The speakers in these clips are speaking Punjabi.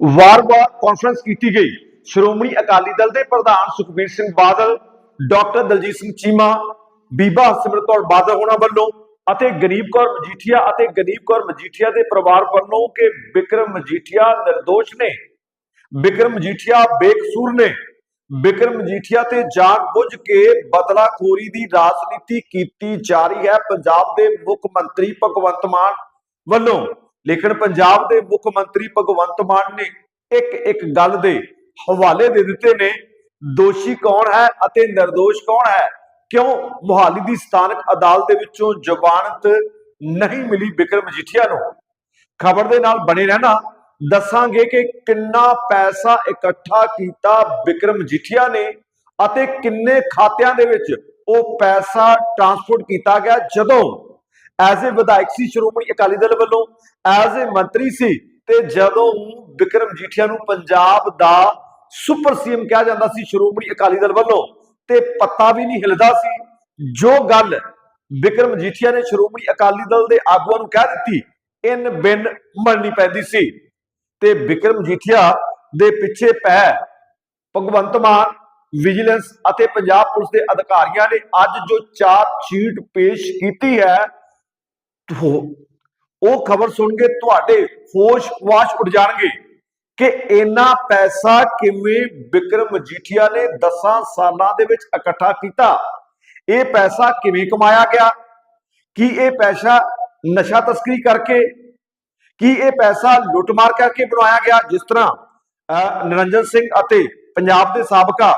ਵਾਰ-ਵਾਰ ਕਾਨਫਰੰਸ ਕੀਤੀ ਗਈ। ਸ਼੍ਰੋਮਣੀ ਅਕਾਲੀ ਦਲ ਦੇ ਪ੍ਰਧਾਨ ਸੁਖਬੀਰ ਸਿੰਘ ਬਾਦਲ, ਡਾਕਟਰ ਦਲਜੀਤ ਸਿੰਘ ਚੀਮਾ, ਬੀਬਾ ਹਰਸਿਮਰਤ ਕੌਰ ਬਾਦਲ ਹੋਣਾ ਵੱਲੋਂ ਅਤੇ ਗਰੀਬ ਕੌਰ ਮਜੀਠੀਆ ਅਤੇ ਗਰੀਬ ਕੌਰ ਮਜੀਠੀਆ ਦੇ ਪਰਿਵਾਰ ਵੱਲੋਂ ਕਿ ਵਿਕਰਮ ਮਜੀਠੀਆ ਨਿਰਦੋਸ਼ ਨੇ। ਵਿਕਰਮ ਮਜੀਠੀਆ ਬੇਕਸੂਰ ਨੇ। ਵਿਕਰਮ ਮਜੀਠੀਆ ਤੇ ਜਾਣ ਬੁੱਝ ਕੇ ਬਦਲਾਖੋਰੀ ਦੀ ਰਾਜਨੀਤੀ ਕੀਤੀ ਜਾ ਰਹੀ ਹੈ। ਪੰਜਾਬ ਦੇ ਮੁੱਖ ਮੰਤਰੀ ਭਗਵੰਤ ਮਾਨ ਵੱਲੋਂ ਲੇਕਿਨ ਪੰਜਾਬ ਦੇ ਮੁੱਖ ਮੰਤਰੀ ਭਗਵੰਤ ਮਾਨ ਨੇ ਇੱਕ ਇੱਕ ਗੱਲ ਦੇ ਹਵਾਲੇ ਦੇ ਦਿੱਤੇ ਨੇ, ਦੋਸ਼ੀ ਕੌਣ ਹੈ ਅਤੇ ਨਿਰਦੋਸ਼ ਕੌਣ ਹੈ? ਕਿਉਂ ਮੁਹਾਲੀ ਦੀ ਸਥਾਨਕ ਅਦਾਲਤ ਦੇ ਵਿੱਚੋਂ ਜ਼ਮਾਨਤ ਨਹੀਂ ਮਿਲੀ ਬਿਕਰਮ ਮਜੀਠੀਆ ਨੂੰ? ਖਬਰ ਦੇ ਨਾਲ ਬਣੇ ਰਹਿਣਾ, ਦੱਸਾਂਗੇ ਕਿ ਕਿੰਨਾ ਪੈਸਾ ਇਕੱਠਾ ਕੀਤਾ ਬਿਕਰਮ ਮਜੀਠੀਆ ਨੇ ਅਤੇ ਕਿੰਨੇ ਖਾਤਿਆਂ ਦੇ ਵਿੱਚ ਉਹ ਪੈਸਾ ਟ੍ਰਾਂਸਪੋਰਟ ਕੀਤਾ ਗਿਆ, ਜਦੋਂ ਐਜ਼ ਅ ਵਿਧਾਇਕ ਸੀ ਸ਼੍ਰੋਮਣੀ ਅਕਾਲੀ ਦਲ ਵੱਲੋਂ, ਐਜ਼ ਅ ਮੰਤਰੀ ਸੀ, ਤੇ ਜਦੋਂ ਵਿਕਰਮ ਮਜੀਠੀਆ ਨੂੰ ਪੰਜਾਬ ਦਾ ਸੁਪਰ ਸੀਐਮ ਕਿਹਾ ਜਾਂਦਾ ਸੀ ਸ਼੍ਰੋਮਣੀ ਅਕਾਲੀ ਦਲ ਵੱਲੋਂ, ਤੇ ਪੱਤਾ ਵੀ ਨਹੀਂ ਹਿਲਦਾ ਸੀ, ਜੋ ਗੱਲ ਵਿਕਰਮ ਮਜੀਠੀਆ ਨੇ ਸ਼੍ਰੋਮਣੀ ਅਕਾਲੀ ਦਲ ਦੇ ਆਗੂਆਂ ਨੂੰ ਕਹਿ ਦਿੱਤੀ, ਇਨ ਬਿਨ ਮੰਨਣੀ ਪੈਂਦੀ ਸੀ। ਤੇ ਵਿਕਰਮ ਮਜੀਠੀਆ ਦੇ ਪਿੱਛੇ ਪੈ ਭਗਵੰਤ ਮਾਨ, ਵਿਜੀਲੈਂਸ ਅਤੇ ਪੰਜਾਬ ਪੁਲਿਸ ਦੇ ਅਧਿਕਾਰੀਆਂ ਨੇ ਅੱਜ ਜੋ ਚਾਰ ਸ਼ੀਟ ਪੇਸ਼ ਕੀਤੀ ਹੈ ਉਹ- ਖਬਰ ਸੁਣ ਕੇ ਤੁਹਾਡੇ ਹੋਸ਼ ਵਾਸ਼ ਉੱਡ ਜਾਣਗੇ ਕਿ ਇੰਨਾ ਪੈਸਾ ਕਿਵੇਂ ਵਿਕਰਮ ਮਜੀਠੀਆ ਨੇ 10 ਸਾਲਾਂ ਦੇ ਵਿੱਚ ਇਕੱਠਾ ਕੀਤਾ। ਇਹ ਪੈਸਾ ਕਿਵੇਂ ਕਮਾਇਆ ਗਿਆ? ਕੀ ਇਹ ਪੈਸਾ ਨਸ਼ਾ ਤਸਕਰੀ ਕਰਕੇ ਕੀ ਇਹ ਪੈਸਾ ਲੁੱਟਮਾਰ ਕਰਕੇ ਬਣਾਇਆ ਗਿਆ? ਜਿਸ ਤਰ੍ਹਾਂ ਅਹ, ਨਿਰੰਜਨ ਸਿੰਘ ਅਤੇ ਪੰਜਾਬ ਦੇ ਸਾਬਕਾ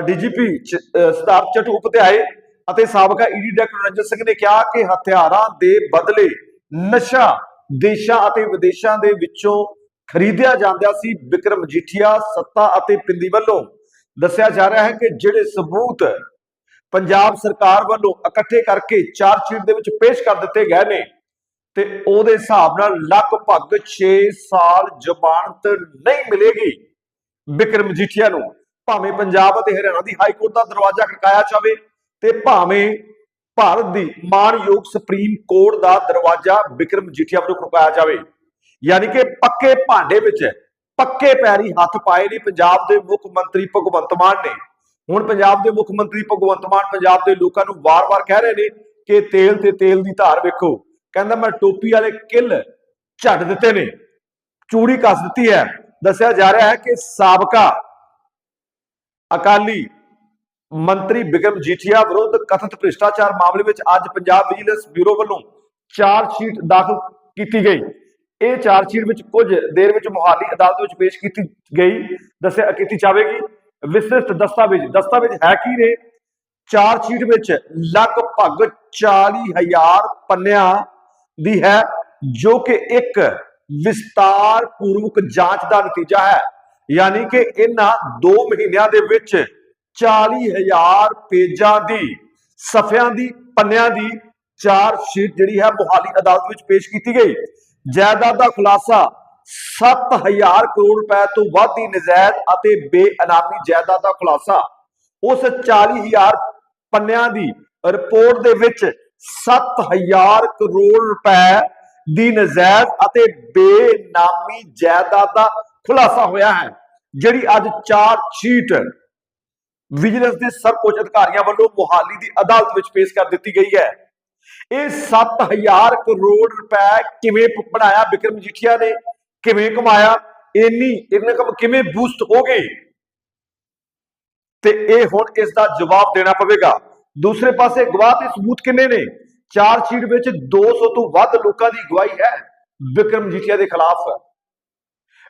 ਡੀਜੀਪੀ ਸਿਧਾਰਥ ਚਟੂਪ ਤੇ ਅਤੇ ਸਾਬਕਾ ਈਡੀ ਡਾਇਰੈਕਟਰ ਨਿਰੰਜਨ ਸਿੰਘ ਨੇ ਕਿਹਾ ਕਿ ਹਥਿਆਰਾਂ ਦੇ ਬਦਲੇ ਨਸ਼ਾ ਦੇਸ਼ਾਂ ਅਤੇ ਵਿਦੇਸ਼ਾਂ ਦੇ ਵਿੱਚੋਂ ਖਰੀਦਿਆ ਜਾਂਦਾ ਸੀ। ਵਿਕਰਮ ਮਜੀਠੀਆ ਸੱਤਾ ਅਤੇ ਪਿੰਦੀ ਵੱਲੋਂ ਦੱਸਿਆ ਜਾ ਰਿਹਾ ਹੈ ਕਿ ਜਿਹੜੇ ਸਬੂਤ ਪੰਜਾਬ ਸਰਕਾਰ ਵੱਲੋਂ ਇਕੱਠੇ ਕਰਕੇ ਚਾਰ ਸ਼ੀਟ ਦੇ ਵਿੱਚ ਪੇਸ਼ ਕਰ ਦਿੱਤੇ ਗਏ ਨੇ ਤੇ ਉਹਦੇ ਹਿਸਾਬ ਨਾਲ ਲਗਭਗ 6 ਸਾਲ ਜ਼ਮਾਨਤ ਨਹੀਂ ਮਿਲੇਗੀ ਵਿਕਰਮ ਮਜੀਠੀਆ ਨੂੰ। ਭਾਵੇਂ ਪੰਜਾਬ ਅਤੇ ਹਰਿਆਣਾ ਦੀ ਹਾਈ ਕੋਰਟ ਦਾ ਦਰਵਾਜ਼ਾ ਖੜਕਾਇਆ ਜਾਵੇ ਤੇ ਭਾਵੇਂ ਭਾਰਤ ਦੀ ਮਾਨਯੋਗ ਸੁਪਰੀਮ ਕੋਰਟ ਦਾ ਦਰਵਾਜ਼ਾ ਵਿਕਰਮ ਮਜੀਠੀਆ ਵੱਲੋਂ ਖੜਕਾਇਆ ਜਾਵੇ, ਯਾਨੀ ਕਿ ਪੱਕੇ ਭਾਂਡੇ ਵਿੱਚ ਪੱਕੇ ਪੈਰੀ ਹੱਥ ਪਾਏ ਨੇ ਪੰਜਾਬ ਦੇ ਮੁੱਖ ਮੰਤਰੀ ਭਗਵੰਤ ਮਾਨ ਨੇ। ਹੁਣ ਪੰਜਾਬ ਦੇ ਮੁੱਖ ਮੰਤਰੀ ਭਗਵੰਤ ਮਾਨ ਪੰਜਾਬ ਦੇ ਲੋਕਾਂ ਨੂੰ ਵਾਰ-ਵਾਰ ਕਹਿ ਰਹੇ ਨੇ ਕਿ ਤੇਲ ਤੇ ਤੇਲ ਦੀ ਧਾਰ ਵੇਖੋ। ਕਹਿੰਦਾ, ਮੈਂ ਟੋਪੀ ਵਾਲੇ ਕਿੱਲ ਝੱਟ ਦਿੱਤੇ ਨੇ। ਚੂੜੀ ਕੱਸ ਦਿੱਤੀ ਹੈ। ਦੱਸਿਆ ਜਾ ਰਿਹਾ ਹੈ ਕਿ ਸਾਬਕਾ ਅਕਾਲੀ ਮੰਤਰੀ ਬਿਕਰਮ ਜੀਠੀਆ ਵਿਰੁੱਧ ਕਥਿਤ ਭ੍ਰਿਸ਼ਟਾਚਾਰ ਮਾਮਲੇ ਵਿੱਚ ਅੱਜ ਪੰਜਾਬ ਵਿਜੀਲੈਂਸ ਬਿਊਰੋ ਵੱਲੋਂ ਚਾਰ ਸ਼ੀਟ ਦਾਖਲ ਕੀਤੀ ਗਈ। ਇਹ ਚਾਰ ਸ਼ੀਟ ਵਿੱਚ ਕੁਝ ਦੇਰ ਵਿੱਚ ਮੁਹਾਲੀ ਅਦਾਲਤ ਵਿੱਚ ਪੇਸ਼ ਕੀਤੀ ਗਈ। ਦੱਸਿਆ, ਕੀਤੀ ਜਾਵੇਗੀ। ਵਿਸਤ੍ਰਿਤ ਦਸਤਾਵੇਜ਼। ਦਸਤਾਵੇਜ਼ ਹੈ ਕੀ ਨੇ? ਚਾਰ ਸ਼ੀਟ ਵਿੱਚ ਲਗਭਗ 40000 ਪੰਨਿਆਂ ਦੀ ਹੈ, ਜੋ ਕਿ ਇੱਕ ਵਿਸਤਾਰ ਪੂਰਵਕ ਜਾਂਚ ਦਾ ਨਤੀਜਾ ਹੈ। ਯਾਨੀ ਕਿ ਇਹਨਾਂ 2 ਮਹੀਨਿਆਂ ਦੇ ਵਿੱਚ 40000 ਪੇਜਾਂ ਦੀ, ਸਫਿਆਂ ਦੀ, ਪੰਨਿਆਂ ਦੀ ਚਾਰ ਸ਼ੀਟ ਜਿਹੜੀ ਹੈ ਮੁਹਾਲੀ ਅਦਾਲਤ ਵਿੱਚ ਪੇਸ਼ ਕੀਤੀ ਗਈ। ਜਾਇਦਾਦ ਦਾ ਖੁਲਾਸਾ 7000 ਕਰੋੜ ਰੁਪਏ ਤੋਂ ਵੱਧ ਦੀ ਨਜਾਇਜ਼ ਅਤੇ ਬੇਅਨਾਮੀ ਜਾਇਦਾਦ ਦਾ ਖੁਲਾਸਾ। ਉਸ 40000 ਪੰਨਿਆਂ ਦੀ ਰਿਪੋਰਟ ਦੇ ਵਿੱਚ 7000 ਕਰੋੜ ਰੁਪਏ ਦੀ ਨਜਾਇਜ਼ ਅਤੇ ਬੇਨਾਮੀ ਜਾਇਦਾਦ ਦਾ ਖੁਲਾਸਾ ਹੋਇਆ ਹੈ, ਜਿਹੜੀ ਅੱਜ ਚਾਰ ਸ਼ੀਟ ਵਿਜੀਲੈਂਸ ਦੇ ਸਰਵਉੱਚ ਅਧਿਕਾਰੀਆਂ ਵੱਲੋਂ ਮੁਹਾਲੀ ਦੀ ਅਦਾਲਤ ਵਿੱਚ ਪੇਸ਼ ਕਰ ਦਿੱਤੀ ਗਈ ਹੈ। ਇਹ 7000 ਕਰੋੜ ਰੁਪਏ ਕਿਵੇਂ ਬਣਾਇਆ, ਵਿਕਰਮ ਮਜੀਠੀਆ ਨੇ? ਕਿਵੇਂ ਕਮਾਇਆ? ਇੰਨੀ ਇਨਕਮ ਕਿਵੇਂ ਬੂਸਟ ਹੋ ਗਈ ਤੇ ਇਹ ਹੁਣ ਇਸ ਦਾ ਜਵਾਬ ਦੇਣਾ ਪਵੇਗਾ। ਦੂਸਰੇ ਪਾਸੇ ਗਵਾਹ ਤੇ ਸਬੂਤ ਕਿੰਨੇ ਨੇ? ਚਾਰ ਸ਼ੀਟ ਵਿੱਚ 200 ਤੋਂ ਵੱਧ ਲੋਕਾਂ ਦੀ ਗਵਾਹੀ ਹੈ ਵਿਕਰਮ ਜੀਠੀਆ ਦੇ ਖਿਲਾਫ।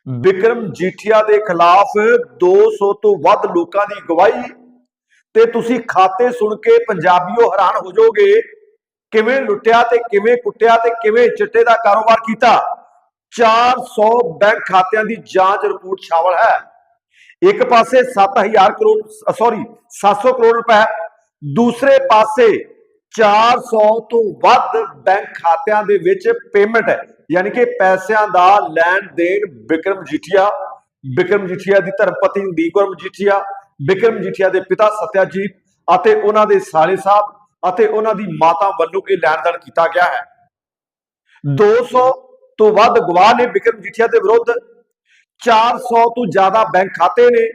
ਵਿਕਰਮ ਜੀਠੀਆ ਦੇ ਖਿਲਾਫ 200 ਤੋਂ ਵੱਧ ਲੋਕਾਂ ਦੀ ਗਵਾਹੀ ਤੇ ਤੁਸੀਂ ਖਾਤੇ ਸੁਣ ਕੇ ਪੰਜਾਬੀਓ ਹੈਰਾਨ ਹੋ ਜਾਓਗੇ ਕਿਵੇਂ ਲੁੱਟਿਆ ਤੇ ਕਿਵੇਂ ਕੁੱਟਿਆ ਤੇ ਕਿਵੇਂ ਚਿੱਟੇ ਦਾ ਕਾਰੋਬਾਰ ਕੀਤਾ। 400 ਬੈਂਕ ਖਾਤਿਆਂ ਦੀ ਜਾਂਚ ਰਿਪੋਰਟ ਸ਼ਾਮਲ ਹੈ। ਇੱਕ ਪਾਸੇ 7000 ਕਰੋੜ ਸੌਰੀ 700 ਕਰੋੜ ਰੁਪਏ, ਦੂਸਰੇ ਪਾਸੇ 400 ਤੋਂ ਵੱਧ ਬੈਂਕ ਖਾਤਿਆਂ ਦੇ ਵਿੱਚ ਪੇਮੈਂਟ ਹੈ। ਯਾਨੀ ਕਿ ਪੈਸਿਆਂ ਦਾ ਲੈਣ ਦੇਣ ਵਿਕਰਮ ਜੀਠੀਆ ਵਿਕਰਮ ਜੀਠੀਆ ਦੀ ਧਰਮਪਤੀ ਦੀਕਰਮ ਜੀਠੀਆ ਵਿਕਰਮ ਜੀਠੀਆ ਦੇ ਪਿਤਾ ਸਤਿਆਜੀਤ ਅਤੇ ਉਹਨਾਂ ਦੇ ਸਾਲੇ ਸਾਹਿਬ ਅਤੇ ਉਹਨਾਂ ਦੀ ਮਾਤਾ ਵੱਲੋਂ ਇਹ ਲੈਣ ਦੇਣ ਕੀਤਾ ਗਿਆ ਹੈ। 200 ਤੋਂ ਵੱਧ ਗਵਾਹ ਨੇ ਵਿਕਰਮ ਜੀਠੀਆ ਦੇ ਵਿਰੁੱਧ 400 ਤੋਂ ਜ਼ਿਆਦਾ ਬੈਂਕ ਖਾਤੇ ਨੇ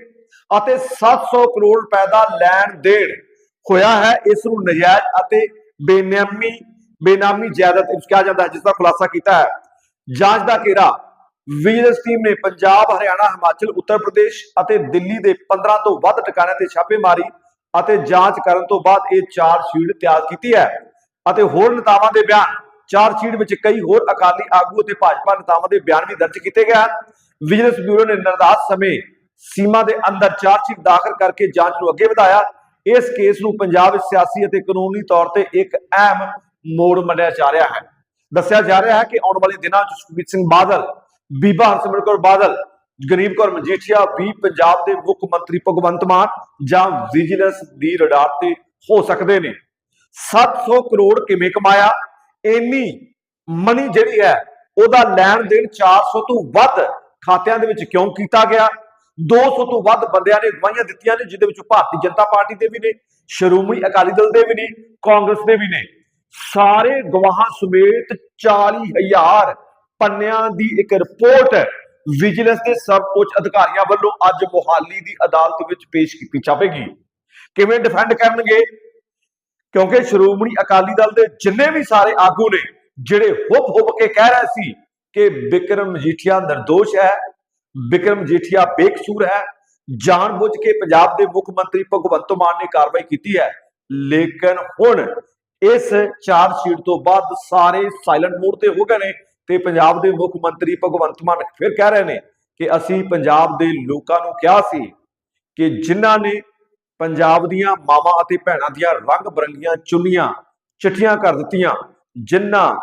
ਅਤੇ 700 ਕਰੋੜ ਰੁਪਏ ਦਾ ਲੈਣ ਦੇਣ ਹੋਇਆ ਹੈ। ਇਸ ਨੂੰ ਨਜਾਇਜ਼ ਅਤੇ ਬੇਨਾਮੀ ਬੇਨਾਮੀ ਜਾਇਦਾਦ ਕਿਹਾ ਜਾਂਦਾ ਹੈ, ਜਿਸ ਦਾ ਖੁਲਾਸਾ ਕੀਤਾ ਹੈ। ਜਾਂਚ ਦਾ ਘੇਰਾ। ਵਿਜੀਲੈਂਸ ਟੀਮ ਨੇ ਪੰਜਾਬ, ਹਰਿਆਣਾ, ਹਿਮਾਚਲ, ਉੱਤਰ ਪ੍ਰਦੇਸ਼ ਅਤੇ ਦਿੱਲੀ ਦੇ 15 ਤੋਂ ਵੱਧ ਟਿਕਾਣਿਆਂ ਤੇ ਛਾਪੇਮਾਰੀ ਅਤੇ ਜਾਂਚ ਕਰਨ ਤੋਂ ਬਾਅਦ ਇਹ ਚਾਰ ਸ਼ੀਟ ਤਿਆਰ ਕੀਤੀ ਹੈ। ਅਤੇ ਹੋਰ ਨੇਤਾਵਾਂ ਦੇ ਬਿਆਨ। ਚਾਰ ਸ਼ੀਟ ਵਿੱਚ ਕਈ ਹੋਰ ਅਕਾਲੀ ਆਗੂ ਅਤੇ ਭਾਜਪਾ ਨੇਤਾਵਾਂ ਦੇ ਬਿਆਨ ਵੀ ਦਰਜ ਕੀਤੇ ਗਏ ਹਨ। ਵਿਜੀਲੈਂਸ ਬਿਊਰੋ ਨੇ ਨਿਰਧਾਰਤ ਸਮੇਂ ਸੀਮਾ ਦੇ ਅੰਦਰ ਚਾਰ ਸ਼ੀਟ ਦਾਖਲ ਕਰਕੇ ਜਾਂਚ ਨੂੰ ਅੱਗੇ ਵਧਾਇਆ। ਇਸ ਕੇਸ ਨੂੰ ਪੰਜਾਬ ਵਿੱਚ ਸਿਆਸੀ ਅਤੇ ਕਾਨੂੰਨੀ ਤੌਰ ਤੇ ਇੱਕ ਅਹਿਮ ਮੋੜ ਮੰਨਿਆ ਜਾ ਰਿਹਾ ਹੈ। ਦੱਸਿਆ ਜਾ ਰਿਹਾ ਹੈ ਕਿ ਆਉਣ ਵਾਲੇ ਦਿਨਾਂ 'ਚ ਸੁਖਬੀਰ ਸਿੰਘ ਬਾਦਲ, ਬੀਬਾ ਹਰਸਿਮਰਤ ਕੌਰ ਬਾਦਲ, ਗਰੀਬ ਕੌਰ ਮਜੀਠੀਆ, ਵੀ ਪੰਜਾਬ ਦੇ ਮੁੱਖ ਮੰਤਰੀ ਭਗਵੰਤ ਮਾਨ ਜਾਂ ਵਿਜੀਲੈਂਸ ਦੀ ਰਡਾਰ ਤੇ ਹੋ ਸਕਦੇ ਨੇ। 700 ਕਰੋੜ ਕਿਵੇਂ ਕਮਾਇਆ, ਇੰਨੀ ਮਨੀ ਜਿਹੜੀ ਹੈ, ਉਹਦਾ ਲੈਣ ਦੇਣ 400 ਤੋਂ ਵੱਧ ਖਾਤਿਆਂ ਦੇ ਵਿੱਚ ਕਿਉਂ ਕੀਤਾ ਗਿਆ? 200 ਤੋਂ ਵੱਧ ਬੰਦਿਆਂ ਨੇ ਗਵਾਹੀਆਂ ਦਿੱਤੀਆਂ ਨੇ, ਜਿਹਦੇ ਵਿੱਚ ਭਾਰਤੀ ਜਨਤਾ ਪਾਰਟੀ ਦੇ ਵੀ ਨੇ, ਸ਼੍ਰੋਮਣੀ ਅਕਾਲੀ ਦਲ ਦੇ ਵੀ ਨੇ, ਕਾਂਗਰਸ ਦੇ ਵੀ ਨੇ। ਸਾਰੇ ਗਵਾਹਾਂ ਸਮੇਤ 40000 ਪੰਨਿਆਂ ਦੀ ਇੱਕ ਰਿਪੋਰਟ ਵਿਜੀਲੈਂਸ ਦੇ ਸਭ ਅਧਿਕਾਰੀਆਂ ਵੱਲੋਂ ਅੱਜ ਮੋਹਾਲੀ ਦੀ ਅਦਾਲਤ ਵਿੱਚ ਪੇਸ਼ ਕੀਤੀ ਜਾਵੇਗੀ। ਕਿਵੇਂ ਡਿਫੈਂਡ ਕਰਨਗੇ? ਕਿਉਂਕਿ ਸ਼੍ਰੋਮਣੀ ਅਕਾਲੀ ਦਲ ਦੇ ਜਿੰਨੇ ਵੀ ਸਾਰੇ ਆਗੂ ਨੇ, ਜਿਹੜੇ ਹੁਬ ਹੁਬ ਕੇ ਕਹਿ ਰਹੇ ਸੀ ਕਿ ਵਿਕਰਮ ਮਜੀਠੀਆ ਨਿਰਦੋਸ਼ ਹੈ ਵਿਕਰਮ ਮਜੀਠੀਆ ਬੇਕਸੂਰ ਹੈ, ਜਾਣਬੁੱਝ ਕੇ ਪੰਜਾਬ ਦੇ ਮੁੱਖ ਮੰਤਰੀ ਭਗਵੰਤ ਮਾਨ ਨੇ ਕਾਰਵਾਈ ਕੀਤੀ ਹੈ। ਲੇਕਿਨ ਹੁਣ ਇਸ ਚਾਰਜ ਸ਼ੀਟ ਤੋਂ ਬਾਅਦ ਸਾਰੇ ਸਾਇਲੈਂਟ ਮੋਡ ਤੇ ਹੋ ਗਏ ਨੇ ਤੇ ਪੰਜਾਬ ਦੇ ਮੁੱਖ ਮੰਤਰੀ ਭਗਵੰਤ ਮਾਨ ਫਿਰ ਕਹਿ ਰਹੇ ਨੇ ਕਿ ਅਸੀਂ ਪੰਜਾਬ ਦੇ ਲੋਕਾਂ ਨੂੰ ਕਿਹਾ ਸੀ ਕਿ ਜਿਨ੍ਹਾਂ ਨੇ ਪੰਜਾਬ ਦੀਆਂ ਮਾਵਾਂ ਅਤੇ ਭੈਣਾਂ ਦੀਆਂ ਰੰਗ ਬਰੰਗੀਆਂ ਚੁੰਨੀਆਂ, ਚਿੱਠੀਆਂ ਕਰ ਦਿੱਤੀਆਂ, ਜਿਨ੍ਹਾਂ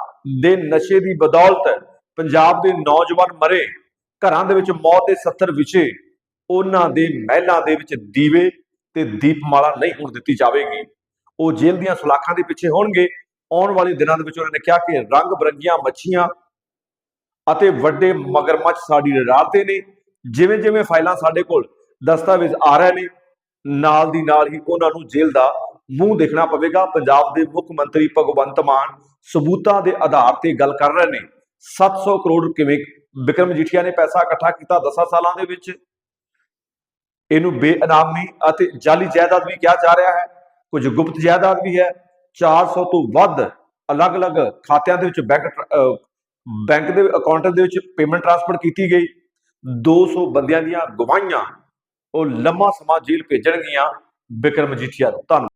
ਦੇ ਨਸ਼ੇ ਦੀ ਬਦੌਲਤ ਪੰਜਾਬ ਦੇ ਨੌਜਵਾਨ ਮਰੇ, ਘਰਾਂ ਦੇ ਵਿੱਚ ਮੌਤ ਦੇ 70 ਵਿਛੇ, ਉਹਨਾਂ ਦੇ ਮਹਿਲਾਂ ਦੇ ਵਿੱਚ ਦੀਵੇ ਤੇ ਦੀਪਮਾਲਾ ਨਹੀਂ ਹੋਣ ਦਿੱਤੀ ਜਾਵੇਗੀ। ਉਹ ਜੇਲ੍ਹ ਦੀਆਂ ਸੁਲਾਖਾਂ ਦੇ ਪਿੱਛੇ ਹੋਣਗੇ। ਆਉਣ ਵਾਲੇ ਦਿਨਾਂ ਦੇ ਵਿੱਚ ਉਹਨਾਂ ਨੇ ਕਿਹਾ ਕਿ ਰੰਗ ਬਰੰਗੀਆਂ ਮੱਛੀਆਂ ਅਤੇ ਵੱਡੇ ਮਗਰਮੱਛ ਸਾਡੀ ਰਡਾਰ ਤੇ ਨੇ। ਜਿਵੇਂ ਜਿਵੇਂ ਫਾਈਲਾਂ ਸਾਡੇ ਕੋਲ ਦਸਤਾਵੇਜ਼ ਆ ਰਹੇ ਨੇ, ਨਾਲ ਦੀ ਨਾਲ ਹੀ ਉਹਨਾਂ ਨੂੰ ਜੇਲ੍ਹ ਦਾ ਮੂੰਹ ਦੇਖਣਾ ਪਵੇਗਾ। ਪੰਜਾਬ ਦੇ ਮੁੱਖ ਮੰਤਰੀ ਭਗਵੰਤ ਮਾਨ ਸਬੂਤਾਂ ਦੇ ਆਧਾਰ ਤੇ ਗੱਲ ਕਰ ਰਹੇ ਨੇ। 700 ਕਰੋੜ ਕਿਵੇਂ ਵਿਕਰਮ ਜੀਠੀਆ ਨੇ ਪੈਸਾ ਇਕੱਠਾ ਕੀਤਾ 10 ਸਾਲਾਂ ਦੇ ਵਿੱਚ? ਇਹਨੂੰ ਬੇਅਨਾਮੀ ਅਤੇ ਜਾਲੀ ਜਾਇਦਾਦ ਵੀ ਕਿਹਾ ਜਾ ਰਿਹਾ ਹੈ। ਕੁਝ ਗੁਪਤ ਜਾਇਦਾਦ ਵੀ ਹੈ। 400 ਤੋਂ ਵੱਧ ਅਲੱਗ-ਅਲੱਗ ਖਾਤਿਆਂ ਦੇ ਵਿੱਚ ਬੈਂਕ ਬੈਂਕ ਦੇ ਅਕਾਊਂਟ ਦੇ ਵਿੱਚ ਪੇਮੈਂਟ ਟ੍ਰਾਂਸਫਰ ਕੀਤੀ ਗਈ। 200 ਬੰਦਿਆਂ ਦੀਆਂ ਗਵਾਹੀਆਂ ਉਹ ਲੰਮਾ ਸਮਾਂ ਜੇਲ੍ਹ ਭੇਜਣਗੀਆਂ ਬਿਕਰਮ ਜੀਠੀਆ ਨੂੰ ਧੰਨਵਾਦ।